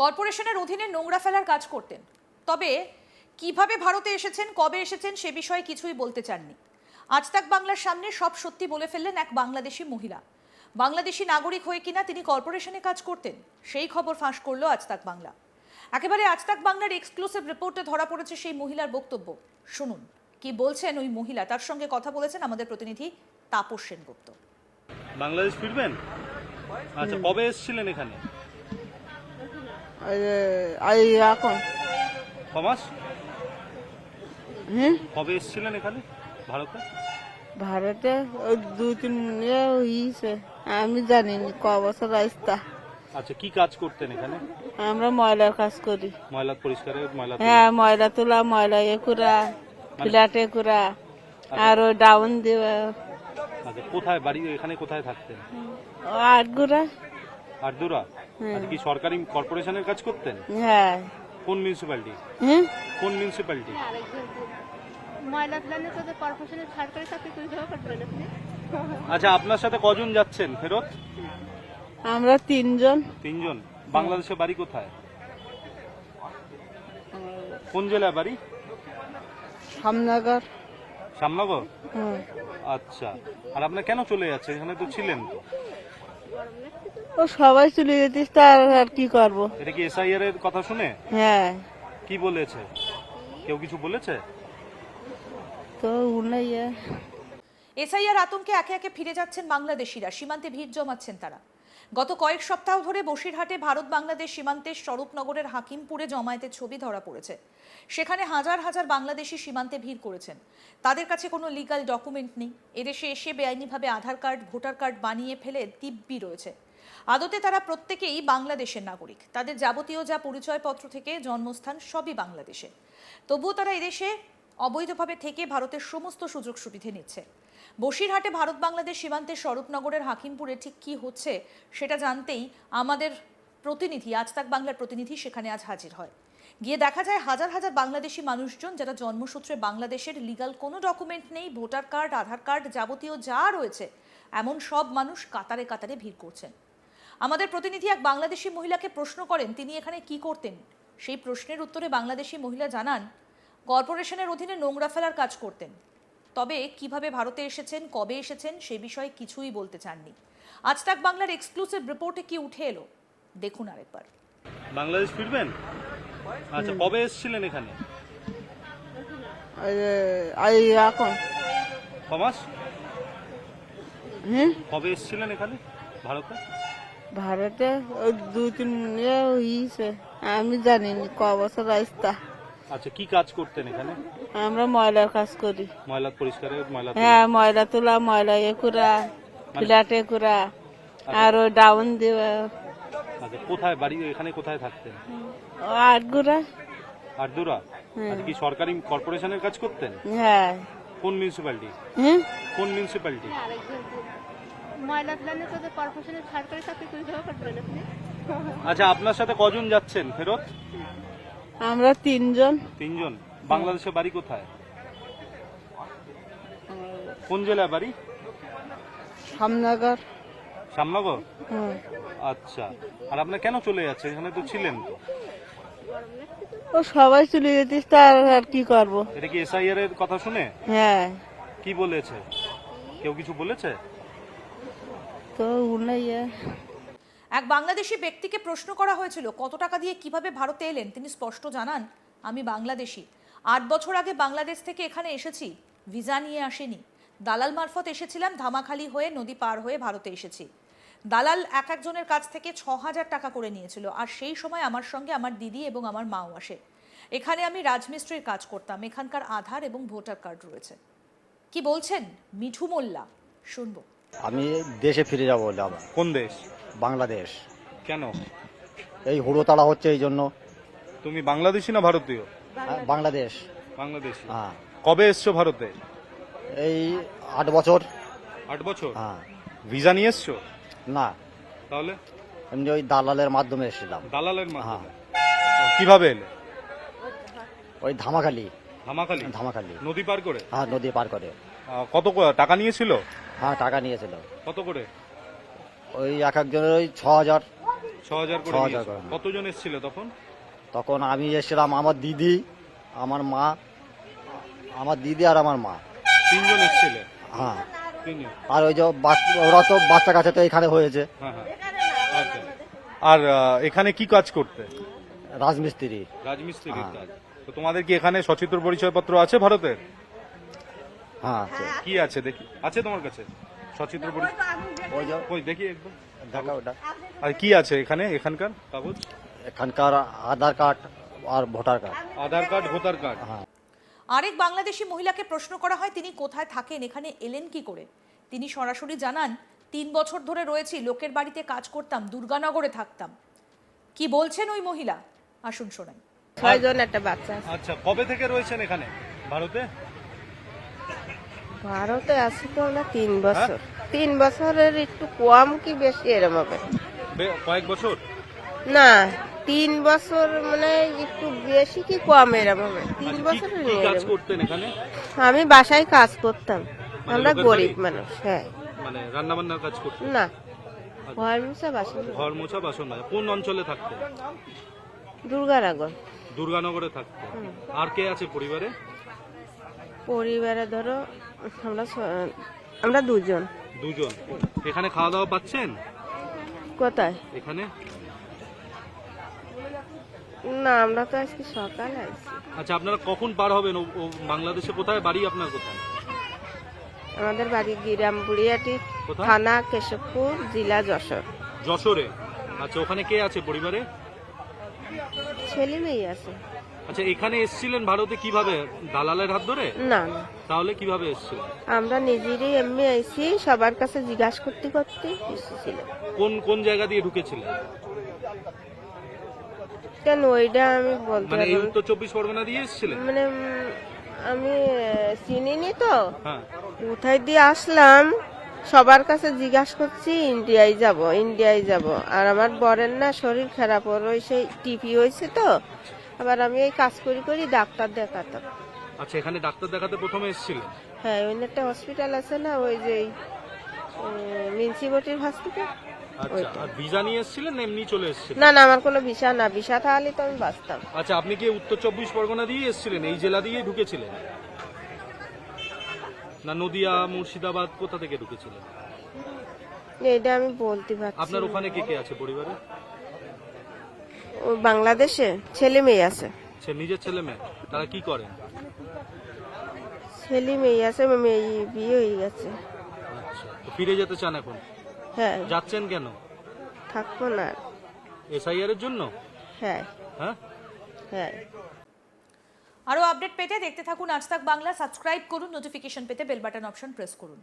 কর্পোরেশনের অধীনে নোংরা ফেলার কাজ করতেন। তবে কীভাবে ভারতে এসেছেন, কবে এসেছেন, সে বিষয়ে কিছুই বলতে চাননি। আজ তাক বাংলার সামনে সব সত্যি বলে ফেললেন এক বাংলাদেশি মহিলা। বাংলাদেশি নাগরিক হয়ে কিনা তিনি কর্পোরেশনে কাজ করতেন, সেই খবর ফাঁস করল আজ তাক বাংলা। একেবারে আজ তাক বাংলার এক্সক্লুসিভ রিপোর্টে ধরা পড়েছে সেই মহিলার বক্তব্য। শুনুন, কি বলছেন ওই মহিলা? তার সঙ্গে কথা বলেছেন আমাদের প্রতিনিধি তাপস সেনগুপ্ত। বাংলাদেশ ফিরবেন? আচ্ছা কবে এসেছিলেন এখানে? এই- এখন। কমাস? হুম? কবে এসেছিলেন এখানে? ভারতে? ভারতে ওই দুই তিন হয়েছে আমি জানিনি ক বছর আসতা আচ্ছা কি কাজ করতেন এখানে? আমরা ময়লার কাজ করি। ময়লা পরিষ্কারের ময়লা হ্যাঁ ময়লা তোলা ময়লা এ করা ফ্ল্যাটে করা আর ওই ডাউন দেওয়া। আচ্ছা কোথায় বাড়ি এখানে কোথায় থাকতেন? আটগুড়া। আচ্ছা কি সরকারি কর্পোরেশনের কাজ করতেন? হ্যাঁ। কোন মিউনিসিপ্যালিটি হুম? কোন করবেন আপনি আচ্ছা আপনার সাথে কজন যাচ্ছেন ফেরত? আমরা তিনজন। তিনজন। বাংলাদেশের বাড়ি কোথায়? কোন জেলায় বাড়ি? সামনগর শ্যামনগর হুম আচ্ছা। আর আপনার কেন চলে যাচ্ছে এখানে তো ছিলেন তো। ও সবাই চলে যেতিস তার আর কি করব? এটা কি এসআইআর এর কথা শুনে? হ্যাঁ। কি বলেছে? কেউ কিছু বলেছে? তো উনাই এসআইআর আতঙ্কে একে একে ফিরে যাচ্ছেন বাংলাদেশিরা সীমান্তে ভিড় জমাচ্ছেন তারা। গত কয়েক সপ্তাহ ধরে বসিরহাটে ভারত বাংলাদেশ সীমান্তের স্বরূপনগরের হাকিমপুরে জমায়েতের ছবি ধরা পড়েছে। সেখানে হাজার হাজার বাংলাদেশি সীমান্তে ভিড় করেছেন। তাদের কাছে কোনো লিগাল ডকুমেন্ট নেই। এদেশে এসে বেআইনিভাবে আধার কার্ড ভোটার কার্ড বানিয়ে ফেলে দিব্যি রয়েছে। আদতে তারা প্রত্যেকেই বাংলাদেশের নাগরিক। তাদের যাবতীয় যা পরিচয়পত্র থেকে জন্মস্থান সবই বাংলাদেশে। তবুও তারা এদেশে অবৈধভাবে থেকে ভারতের সমস্ত সুযোগ সুবিধে নিচ্ছে। বসিরহাটে ভারত বাংলাদেশ সীমান্তের স্বরূপনগরের হাকিমপুরে ঠিক কি হচ্ছে সেটা জানতেই আমাদের প্রতিনিধি আজ তাক বাংলার প্রতিনিধি সেখানে আজ হাজির হয়। গিয়ে দেখা যায় হাজার হাজার বাংলাদেশি মানুষজন যারা জন্মসূত্রে বাংলাদেশের লিগাল কোনো ডকুমেন্ট নেই, ভোটার কার্ড, আধার কার্ড যাবতীয় যা রয়েছে, এমন সব মানুষ কাতারে কাতারে ভিড় করছেন। আমাদের প্রতিনিধি এক বাংলাদেশি মহিলাকে প্রশ্ন করেন তিনি এখানে কি করতেন? সেই প্রশ্নের উত্তরে বাংলাদেশি মহিলা জানান কর্পোরেশনের অধীনে নোংরা ফেলার কাজ করতেন। তবে কীভাবে ভারতে এসেছেন কবে এসেছেন সে বিষয়ে কিছুই বলতে চাননি। আজ তাক বাংলার এক্সক্লুসিভ রিপোর্টে কি উঠে এলো? দেখুন আরেকবার। বাংলাদেশ ফিরবেন? আচ্ছা কবে এসেছিলেন এখানে? এই এখন। কমাস? হুম? কবে এসেছিলেন এখানে ভারতে? ভারতে দুই তিন ইয়ে হয়েছে আমি জানিনি ক বছর আসতা আচ্ছা কি কাজ করতেন এখানে? আমরা ময়লার কাজ করি। ময়লা পরিষ্কারের ময়লা হ্যাঁ ময়লা তোলা ময়লা এ করা ফ্ল্যাটে করা আর ওই ডাউন দেওয়া। আচ্ছা কোথায় বাড়ি এখানে কোথায় থাকতেন? আটগুড়া। আরদুরা আচ্ছা কি সরকারি কর্পোরেশনের কাজ করতেন? হ্যাঁ। কোন মিউনিসিপ্যালিটি কোন মিউনিসিপ্যালিটি ময়লা ফেলানো তো কর্পোরেশনের সরকারি চাকরি করে দেওয়া করবেন আপনি আচ্ছা আপনার সাথে কজন যাচ্ছেন ফেরত? আমরা তিনজন। তিনজন। বাংলাদেশের বাড়ি কোথায়? কোন জেলায় বাড়ি? সামনগর শ্যামনগর হুম আচ্ছা। আর আপনার কেন চলে যাচ্ছে এখানে তো ছিলেন ও সবাই চলে যেতিস তার আর কি করব? এটা কি এসআইআর এর কথা শুনে? হ্যাঁ। কি বলেছে? কেউ কিছু বলেছে? এক বাংলাদেশি ব্যক্তিকে প্রশ্ন করা হয়েছিল, কত টাকা দিয়ে কীভাবে ভারতে এলেন? তিনি স্পষ্ট জানান, আমি বাংলাদেশি। আট বছর আগে বাংলাদেশ থেকে এখানে এসেছি, ভিসা নিয়ে আসেনি। দালাল মারফত এসেছিলাম, ধামাখালি হয়ে নদী পার হয়ে ভারতে এসেছি। দালাল এক একজনের কাছ থেকে ছ হাজার টাকা করে নিয়েছিল, আর সেই সময় আমার সঙ্গে আমার দিদি এবং আমার মাও আসে। এখানে আমি রাজমিস্ত্রির কাজ করতাম, এখানকার আধার এবং ভোটার কার্ড রয়েছে। কি বলছেন? মিঠু মোল্লা? শুনব। আমি দেশে ফিরে যাব বললাম কোন দেশ? বাংলাদেশ। কেন? এই হুড়োতাড়া হচ্ছে এই জন্য। তুমি বাংলাদেশি না ভারতীয়? হ্যাঁ, বাংলাদেশ। হ্যাঁ। কবে এসছো ভারতে? এই আট বছর। আট বছর? হ্যাঁ। ভিসা নিয়ে এসছো? না। তাহলে? এমনি ওই দালালের মাধ্যমে এসেছিলাম। দালালের হ্যাঁ। মাধ্যমে? কীভাবে এলে? ওই ধামাখালি। ধামাখালি? ধামাখালি। নদী পার করে? হ্যাঁ নদী পার করে। কত টাকা নিয়েছিল? হ্যাঁ টাকা নিয়েছিল। কত করে? ওই এক একজনের ওই ছ হাজার। ছ হাজার করে ছ হাজার নিয়েছে। করে। কতজন এসেছিল তখন? তখন আমি এসেছিলাম আমার দিদি আমার মা আমার দিদি আর আমার মা। তিনজন এসেছিল? হ্যাঁ। তিনজন। আর ওই যে বাচ- ওরা তো বাচ্চা কাছে তো এখানে হয়েছে। হ্যাঁ হ্যাঁ। আচ্ছা। আর আহ, এখানে কি কাজ করতে? রাজমিস্ত্রি। রাজমিস্ত্রির হ্যাঁ। কাজ। তো তোমাদের কি এখানে সচিত্র পরিচয়পত্র আছে ভারতের? হ্যাঁ আছে। কি আছে দেখি? আছে তোমার কাছে? সচিত্র ওই দেখি একদম। দেখা ওটা। আর কি আছে এখানে? এখানকার কাগজ? এখানকার আধার কার্ড আর voter card. Aadhaar card voter card. হ্যাঁ। আরেক বাংলাদেশি মহিলাকে প্রশ্ন করা হয় তিনি কোথায় থাকেন এখানে এলেন কি করে? তিনি সরাসরি জানান তিন বছর ধরে রয়েছি লোকের বাড়িতে কাজ করতাম দুর্গানগরে থাকতাম। কি বলছেন ওই মহিলা? আসুন শোনাই। ছয়জন একটা বাচ্চা আচ্ছা কবে থেকে রয়েছেন এখানে? ভারতে? ভারতে আছি তো আমরা তিন বছর। তিন বছরের একটু কম কি বেশি এরম হবে? কয়েক বছর? না তিন বছর মানে একটু বেশি কি কম এরম হবে? তিন বছরের কাজ। করতেন এখানে? আমি বাসায় কাজ করতাম। আমরা গরিব মানুষ হ্যাঁ। মানে রান্না বান্নার কাজ করতেন? না ঘর মুছা বাসন ঘর মোছা বাসন মাজা। কোন অঞ্চলে থাকতেন? দুর্গারাগর দুর্গানগরে থাকতেন। আর কে আছে পরিবারে? পরিবারে ধরো আমরা আমরা দুজন। দুজন। এখানে খাওয়া দাওয়া পাচ্ছেন? কোথায়? এখানে? না আমরা তো আজকে সকালে আছি। আচ্ছা আপনারা কখন পার হবেন? বাংলাদেশে কোথায়? বাড়ি আপনার কোথায়? আমাদের বাড়ি গিরাম বুড়িয়াটি থানা কেশবপুর জেলা যশোর। যশোরে। আচ্ছা ওখানে কে আছে পরিবারে? ছেলে মেয়ে আছে। আচ্ছা এখানে এসেছিলেন ভারতে কীভাবে? দালালের হাত ধরে? না না। তাহলে কীভাবে এসেছিলেন? আমরা নিজেরই এমনি আইছি সবার কাছে জিজ্ঞাসা করতে করতে এসেছিল কোন কোন জায়গা দিয়ে ঢুকেছিলেন? কেন ওইটা আমি বলতে মানে এই পারব না। উত্তর চব্বিশ পরগনা দিয়ে এসেছিলেন? মানে উম, আমি চিনিনি তো। হ্যাঁ। কোথায় দিয়ে আসলাম? সবার কাছে জিজ্ঞাসা করছি ইন্ডিয়ায় যাব ইন্ডিয়ায় যাব। আর আমার বরের না শরীর খারাপ ওর ওই সেই টিপি হয়েছে তো। আবার আমি এই কাজ করি করি ডাক্তার দেখাতাম আচ্ছা এখানে ডাক্তার দেখাতে প্রথমে এসেছিলেন? হ্যাঁ ওই একটা হসপিটাল আছে না ওই যে মিউনিসিপালিটির হসপিটাল আচ্ছা আর ভিসা নিয়ে এসেছিলেন এমনি চলে এসেছিলেন? না না আমার কোনো ভিসা না ভিসা তাহলে তো আমি বাঁচতাম। আচ্ছা আপনি কি উত্তর চব্বিশ পরগনা দিয়ে এসেছিলেন? এই জেলা দিয়ে ঢুকেছিলেন? না নদিয়া মুর্শিদাবাদ কোথা থেকে ঢুকেছিলেন? এইটা আমি বলতে পারছি আপনার ওখানে কে কে আছে পরিবারে? বাংলাদেশে ছেলে মেয়ে আছে। নিজের ছেলে মেয়ে? তারা কি করেন ছেলে মেয়ে আছে মেয়ে বিয়ে হয়ে গেছে। আচ্ছা ফিরে যেতে চান এখন? হ্যাঁ। যাচ্ছেন কেন? থাকব না। আর। এসআইআর এর জন্য? হ্যাঁ। হ্যাঁ? হ্যাঁ। আরও আপডেট পেতে দেখতে থাকুন আজ তাক বাংলা সাবস্ক্রাইব করুন নোটিফিকেশন পেতে বেল বাটন অপশন প্রেস করুন।